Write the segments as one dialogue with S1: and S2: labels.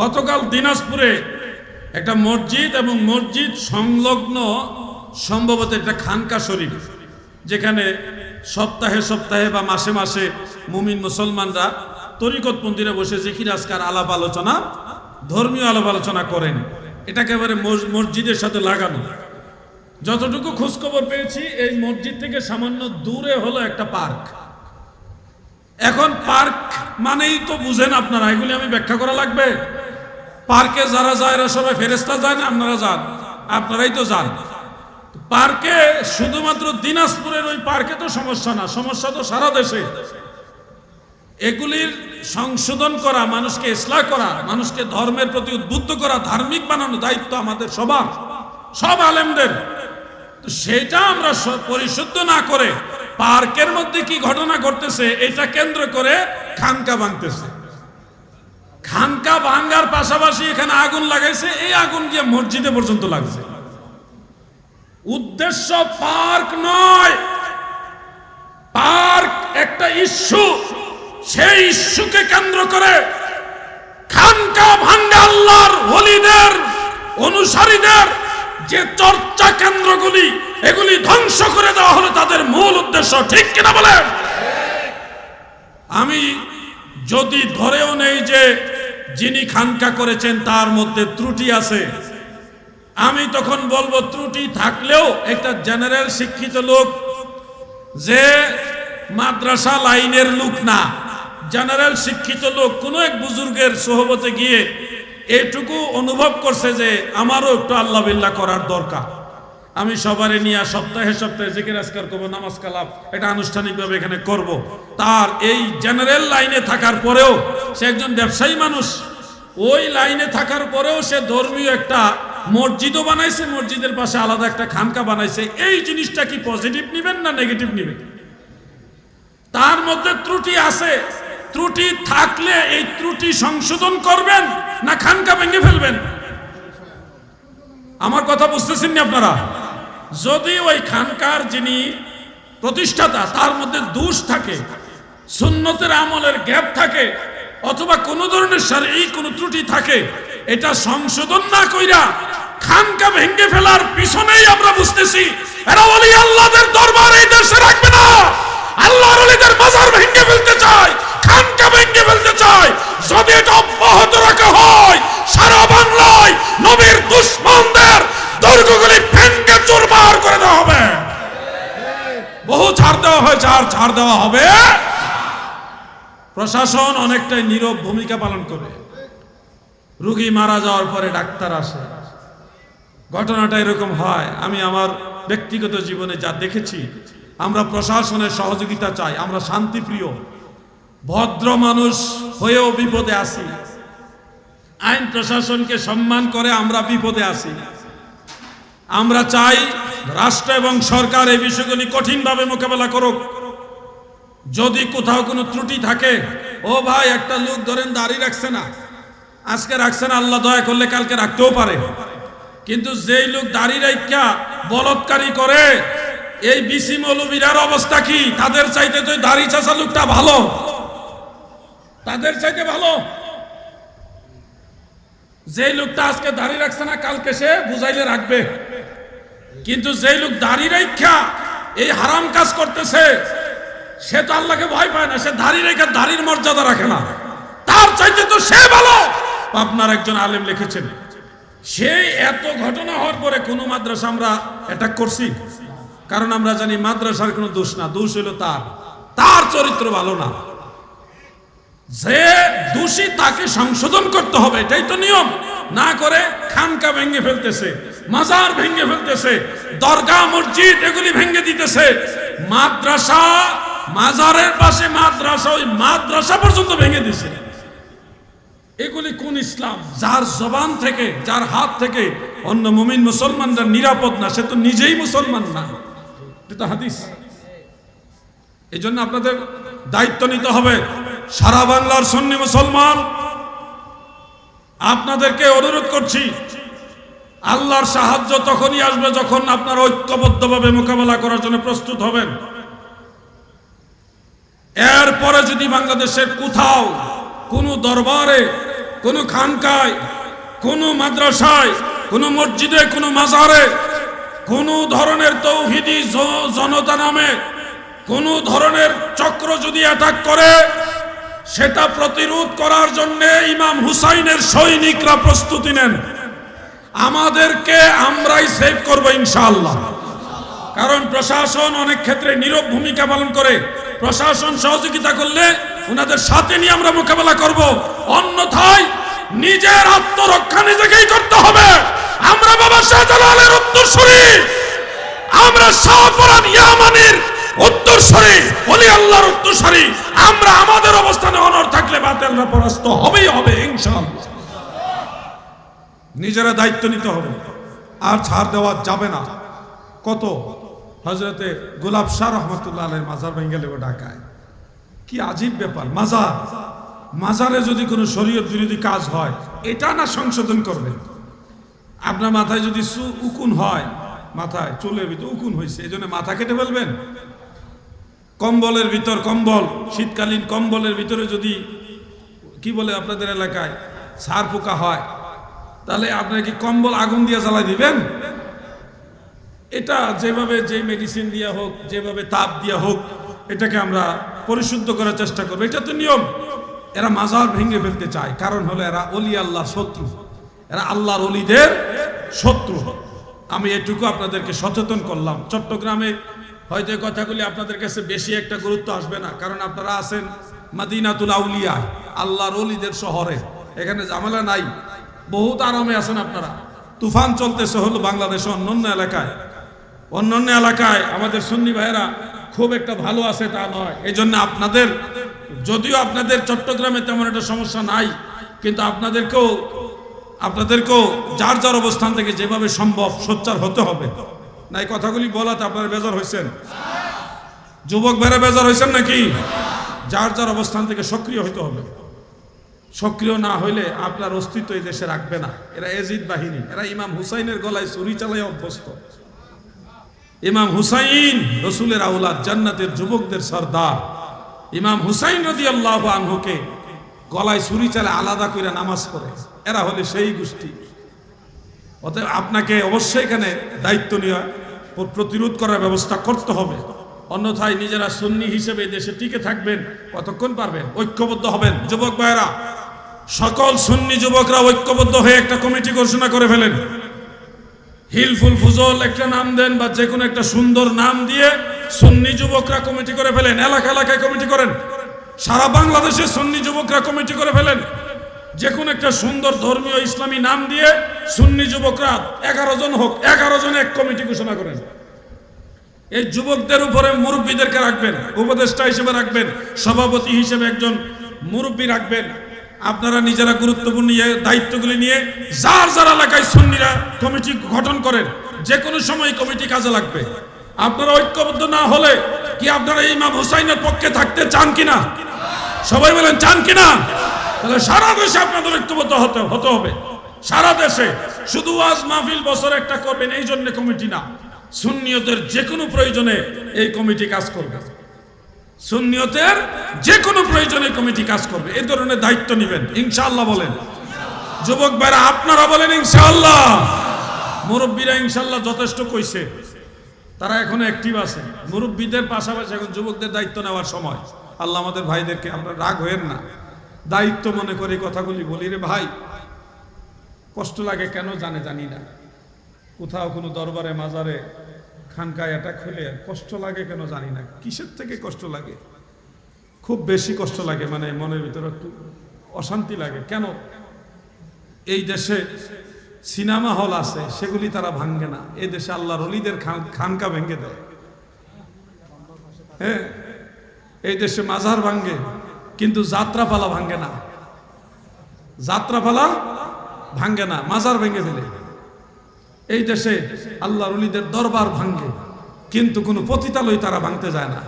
S1: গতকাল দিনাজপুরে একটা মসজিদ এবং মসজিদ সংলগ্ন সম্ভবত একটা খানকা শরীফ, যেখানে সপ্তাহে সপ্তাহে বা মাসে মাসে মুমিন মুসলমানরা তরিকত মন্দিরে বসে জিকির, আজকার, আলাপ আলোচনা, ধর্মীয় আলাপ আলোচনা করেন। এটা একেবারে মসজিদের সাথে লাগানো। যতটুকু খোঁজখবর পেয়েছি, এই মসজিদ থেকে সামান্য দূরে হলো একটা পার্ক। এখন পার্ক মানেই তো বুঝেন আপনারা, এগুলি আমি ব্যাখ্যা করা লাগবে? পার্কে যারা যায় এরা সবাই ফেরেস্তা যায় না? আপনারা যান। আপনারাই তো যান। পার্কে শুধুমাত্র দিনাজপুরের ওই পার্কে তো সমস্যা না, সমস্যা তো সারা দেশে। এগুলির সংশোধন করা, মানুষকে ইসলাহ করা, মানুষকে ধর্মের প্রতি উদ্বুদ্ধ করা, ধার্মিক বানানো দায়িত্ব আমাদের সবার, সব আলেমদের। সেটা আমরা পরিশুদ্ধ না করে পার্কের মধ্যে কি ঘটনা ঘটতেছে, এটা কেন্দ্র করে খানকা ভাঙতেছে খানকা ভাঙ্গার পাশাপাশি এখানে আগুন লাগাইছে, এই আগুন গিয়ে মসজিদে পর্যন্ত লাগছে। উদ্দেশ্য পার্ক নয়। পার্ক একটা ইস্যু। সেই ইস্যুকে কেন্দ্র করে খানকা ভাঙ্গা আল্লাহর হলিদের অনুসারীদের যে চর্চা কেন্দ্রগুলি, এগুলি ধ্বংস করে দেওয়া হলো তাদের মূল উদ্দেশ্য। ঠিক কিনা বলেন? আমি যদি ধরেও নেই যে যিনি খানকা করেছেন, তার মধ্যে ত্রুটি আছে। আমি তখন বলব, ত্রুটি থাকলেও একটা জেনারেল শিক্ষিত লোক, যে মাদ্রাসা লাইনের লোক না। জেনারেল শিক্ষিত লোক, কোনো এক বুজুর্গের সোহবতে গিয়ে এটুকু অনুভব করছে যে, আমারও একটু আল্লাহ বিল্লাহ করার দরকার। আমি সবারে নিয়ে সপ্তাহে সপ্তাহে জিকির, আজকার করব, নামাজ কালাপ এটা আনুষ্ঠানিকভাবে এখানে করব। তার এই জেনারেল লাইনে থাকার পরেও সে একজন ব্যবসায়ী মানুষ, ওই লাইনে থাকার পরেও সে ধর্মীয় একটা মসজিদও বানাইছে, মসজিদের পাশে আলাদা একটা খানকা বানাইছে। এই জিনিসটা কি পজিটিভ নেবেন না নেগেটিভ নেবেন? তার মধ্যে ত্রুটি আছে। ত্রুটি থাকলে এই ত্রুটি সংশোধন করবেন না খানকা ভেঙে ফেলবেন? আমার কথা বুঝতেছেন না আপনারা? যদি ওই খানকার যিনি প্রতিষ্ঠাতা, তার মধ্যে দোষ থাকে, সুন্নতের আমলের গ্যাপ থাকে, অথবা কোন ধরনের শারীরিক কোনো ত্রুটি থাকে, এটা সংশোধন না কইরা খানকা ভেঙে ফেলার পিছনেই আমরা বুঝতেছি, এরা বলি আল্লাহদের দরবার এই দেশে রাখবে না। আল্লাহর ওলিদের বাজার ভেঙে ফেলতে চায়, খানকা ভেঙে ফেলতে চায়। যদি এটা অব্যাহত রাখা হয়, সারা বাংলায় নবীর দুশ্মনদের দুর্গগুলি ভেঙে চুরমার করে দেওয়া হবে। বহু ছাড় দেওয়া হয়েছে আর ছাড় দেওয়া হবে, প্রশাসন অনেকটাই নীরব ভূমিকা পালন করে। রুগী মারা যাওয়ার পরে ডাক্তার আসে। ঘটনাটা এরকম হয়, আমি আমার ব্যক্তিগত জীবনে যা দেখেছি, আমরা প্রশাসনের সহযোগিতা চাই, আমরা শান্তিপ্রিয়, ভদ্র মানুষ হয়েও বিপদে আসি আইন প্রশাসনকে সম্মান করে আমরা বিপদে আসি আমরা চাই রাষ্ট্র এবং সরকার এই বিষয়গুলি কঠিনভাবে মোকাবেলা করুক। যদি কোথাও কোনো ত্রুটি থাকে, ও ভাই, একটা লোক ধরেন দাড়ি রাখছে না, আজকে রাখছে না, আল্লাহ দয়া করলে কালকে রাখতেও পারে। কিন্তু যেই লোক দাড়ি রাখা বলৎকারী করে, এই বিসি মৌলবীরার অবস্থা কি? তাদের চাইতে তো দাড়ি চাষা লোকটা ভালো। তাদের চাইতে ভালো। যে লোকটা আজকে দাড়ি রাখছে না, কালকে সে বুঝাইলে রাখবে। কিন্তু যে লোক দাড়ি রাখা এই হারাম কাজ করতেছে, সে তো আল্লাহকে ভয় পায় না, সে দাড়ি রেখে দাড়ির মর্যাদা রাখে না। তার চাইতে তো সে ভালো। আপনার একজন আলেম লিখেছেন সেই এত ঘটনা হওয়ার পরে কোনো মাদ্রাসা আমরা অ্যাটাক করছি? কারণ আমরা জানি মাদ্রাসার কোনো দোষ না, দোষ হলো তার। তার চরিত্র ভালো না। যে দোষী তাকে সংশোধন করতে হবে, এটাই তো নিয়ম। না করে খানকা ভেঙে ফেলতেছে। মাজার ভেঙে ফেলতেছে, দরগা মসজিদ এগুলি ভেঙে দিতেছে। মাদ্রাসা, মাজারের পাশে মাদ্রাসা, ওই মাদ্রাসা পর্যন্ত ভেঙে দিছে। এগুলি কোন ইসলাম? যার জবান থেকে, যার হাত থেকে অন্য মুমিন মুসলমানরা নিরাপদ না, সে তো নিজেই মুসলমান না। এটা হাদিস। এই জন্য আপনাদের দায়িত্ব নিতে হবে, সারা বাংলার সন্নি মুসলমান। আপনাদেরকে অনুরোধ করছি আল্লাহর সাহায্য তখনই আসবে যখন আপনার ঐক্যবদ্ধভাবে মোকাবেলা করার জন্য প্রস্তুত হবেন। এরপরে যদি বাংলাদেশের কোথাও, কোনো দরবারে, কোনো খানকায়, কোনো মাদ্রাসায়, কোনো মসজিদে, কোনো মাজারে, কোনো ধরনের তৌহিদি জনতা নামে, কোনো ধরনের চক্র যদি অ্যাটাক করে, সেটা প্রতিরোধ করার জন্য ইমাম হুসাইনের সৈনিকরা প্রস্তুতি নেন। আমাদেরকে আমরাই সেভ করব ইনশাআল্লাহ। কারণ প্রশাসন অনেক ক্ষেত্রে নীরব ভূমিকা পালন করে। প্রশাসন সহযোগিতা করলে ওনাদের সাথে নিয়ে আমরা মোকাবেলা করব। অন্যথায় নিজের আত্মরক্ষা নিজেকেই করতে হবে। আমরা বাবা শাহজালালের উত্তরসূরি। আমরা শাহপুরান ইয়ামানের উত্তরসূরি। ওলি আল্লাহর উত্তরসূরি। আমরা আমাদের অবস্থানে অনর থাকলে বাতিলরা পরাস্ত হবেই হবে ইনশাআল্লাহ। নিজেরা দায়িত্ব নিতে হবে। আর ছাড় দেওয়া যাবে না। কত? হজরতে গোলাপ শাহ রহমতুল্লাহ আলের মাজার লেগে ঢাকায়। কি আজীব ব্যাপার। মাজার। মাজারে যদি কোনো শরীয়ত বিরোধী কাজ হয়, এটা না সংশোধন করবেন আপনার মাথায় যদি উকুন হয়, মাথায় চুলের ভিতর উকুন হয়েছে এই জন্য মাথা কেটে ফেলবেন। কম্বলের ভিতর কম্বল, শীতকালীন কম্বলের ভিতরে যদি, কি বলে আপনাদের এলাকায়, সার পোকা হয় তাহলে আপনার কি কম্বল আগুন দিয়ে জ্বালাই দিবেন? এটা যেভাবে যে মেডিসিন দিয়া হোক, যেভাবে তাপ দিয়া হোক, এটাকে আমরা পরিশুদ্ধ করার চেষ্টা করব। এটা তো নিয়ম। এরা মাজার ভেঙে ফেলতে চায়। কারণ হলো এরা অলি আল্লাহর শত্রু। এরা আল্লাহর অলিদের শত্রু। আমি এটুকু আপনাদেরকে সচেতন করলাম। চট্টগ্রামে হয়তো এই কথাগুলি আপনাদের কাছে বেশি একটা গুরুত্ব আসবে না। কারণ আপনারা আছেন মাদিনাতুল আউলিয়া, আল্লাহর অলিদের শহরে। এখানে ঝামেলা নাই। বহুত আরামে আছেন আপনারা। তুফান চলতেছে হলো বাংলাদেশে অন্যান্য এলাকায়। অন্যান্য এলাকায় আমাদের সুন্নি ভাইয়েরা খুব একটা ভালো আছে তা নয়। এই জন্য আপনাদের, যদিও আপনাদের চট্টগ্রামে তেমন একটা সমস্যা নাই, কিন্তু আপনাদেরকেও আপনাদেরকেও যার যার অবস্থান থেকে যেভাবে সম্ভব সোচ্চার হতে হবে। না, এই কথাগুলি বলাতে আপনারা বেজার হয়েছেন। যুবক ভাইরা বেজার হয়েছেন নাকি? যার যার অবস্থান থেকে সক্রিয় হতে হবে। সক্রিয় না হইলে আপনার অস্তিত্ব এই দেশে রাখবে না। এরা এজিদ বাহিনী, এরা ইমাম হুসাইনের গলায় চুরি চালাই অভ্যস্ত। ইমাম হুসাইন রসুলের আউলাদ জান্নাতের যুবকদের সর্দার। ইমাম হুসাইন রদি আল্লাহ আনহুকে গলায় ছুরি চালে আলাদা করে নামাজ পড়ে। এরা হলে সেই গোষ্ঠী। অতএব আপনাকে অবশ্যই এখানে দায়িত্ব নেওয়া, প্রতিরোধ করার ব্যবস্থা করতে হবে। অন্যথায় নিজেরা সুন্নি হিসেবে দেশে টিকে থাকবেন, কতক্ষণ পারবেন, ঐক্যবদ্ধ হবেন। যুবক ভাইয়েরা সকল সুন্নি যুবকরা ঐক্যবদ্ধ হয়ে একটা কমিটি ঘোষণা করে ফেলেন। হিলফুল ফুজল একটা নাম দেন বা যে কোনো একটা সুন্দর নাম দিয়ে সুন্নি যুবকরা কমিটি করে ফেলেন। এলাকা এলাকায় কমিটি করেন। সারা বাংলাদেশে সুন্নি যুবকরা কমিটি করে ফেলেন। যে কোনো একটা সুন্দর ধর্মীয় ইসলামী নাম দিয়ে সুন্নি যুবকরা এগারো জন হোক, এগারো জন এক কমিটি ঘোষণা করেন। এই যুবকদের উপরে মুরব্বীদেরকে রাখবেন, উপদেষ্টা হিসেবে রাখবেন, সভাপতি হিসেবে একজন মুরব্বী রাখবেন। আপনারা নিজেরা গুরুত্বপূর্ণ ইয়ে দায়িত্বগুলি নিয়ে যার যার এলাকায় সুন্নিরা কমিটি গঠন করেন যে কোনো সময় কমিটি কাজে লাগবে। আপনারা ঐক্যবদ্ধ না হলে কি আপনারা ইমাম হুসাইনের পক্ষে থাকতে চান কিনা? সবাই বলেন, চান কিনা? তাহলে সারা দেশে আপনাদের ঐক্যবদ্ধ হতে হতে হবে। সারা দেশে শুধু আজ মাহফিল বছর একটা করবেন, এই জন্য কমিটি না। সুন্নিয়তের যে কোনো প্রয়োজনে এই কমিটি কাজ করবে। সুন্নিয়তের যে কোনো প্রয়োজনে কমিটি কাজ করবে। এই ধরনের দায়িত্ব নেবেন। ইনশাআল্লাহ বলেন। যুবক ভাইরা, আপনারা বলেন ইনশাআল্লাহ। মুরব্বীরা ইনশাআল্লাহ যথেষ্ট কইছে। তারা এখনও অ্যাক্টিভ আছে। মুরব্বীদের পাশাপাশি এখন যুবকদের দায়িত্ব নেওয়ার সময়। আল্লাহ আমাদের ভাইদেরকে, আমরা রাগ হয়েন না। দায়িত্ব মনে করে কথাগুলি বলি রে ভাই। কষ্ট লাগে কেন জানে জানি না। কোথাও কোনো দরবারে, মাজারে খানকায় এটা খুলে কষ্ট লাগে কেন জানি না। কিসের থেকে কষ্ট লাগে? খুব বেশি কষ্ট লাগে মানে মনের ভিতরে একটু অশান্তি লাগে। কেন? এই দেশে সিনেমা হল আছে, সেগুলি তারা ভাঙ্গে না। এই দেশে আল্লাহ রলিদের খানকা ভেঙে দেয়। হ্যাঁ? এই দেশে মাজার ভাঙ্গে কিন্তু যাত্রাপালা ভাঙ্গে না। যাত্রাপালা ভাঙ্গে না, মাজার ভেঙে ফেলে। এই দেশে আল্লাহর অলিদের দরবার ভাঙ্গে কিন্তু কোনো পতিতালয় তারা ভাঙতে যায় না।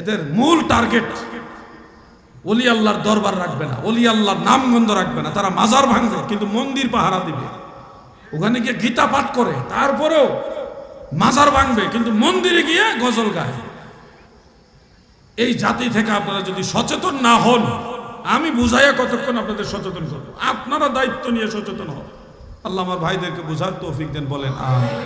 S1: এদের মূল টার্গেট অলি আল্লাহর দরবার রাখবে না অলি আল্লাহর নামগন্ধ রাখবে না, তারা মাজার ভাঙবে, কিন্তু মন্দির পাহারা দিবে। ওখানে গিয়ে গীতা পাঠ করে, তারপরেও মাজার ভাঙবে, কিন্তু মন্দিরে গিয়ে গজল গায়। এই জাতি থেকে আপনারা যদি সচেতন না হন, আমি বুঝাইয়া কতক্ষণ আপনাদের সচেতন করব? আপনারা দায়িত্ব নিয়ে সচেতন হন। আল্লাহ আমার ভাইদেরকে বোঝার তৌফিক দেন বলেন আমিন।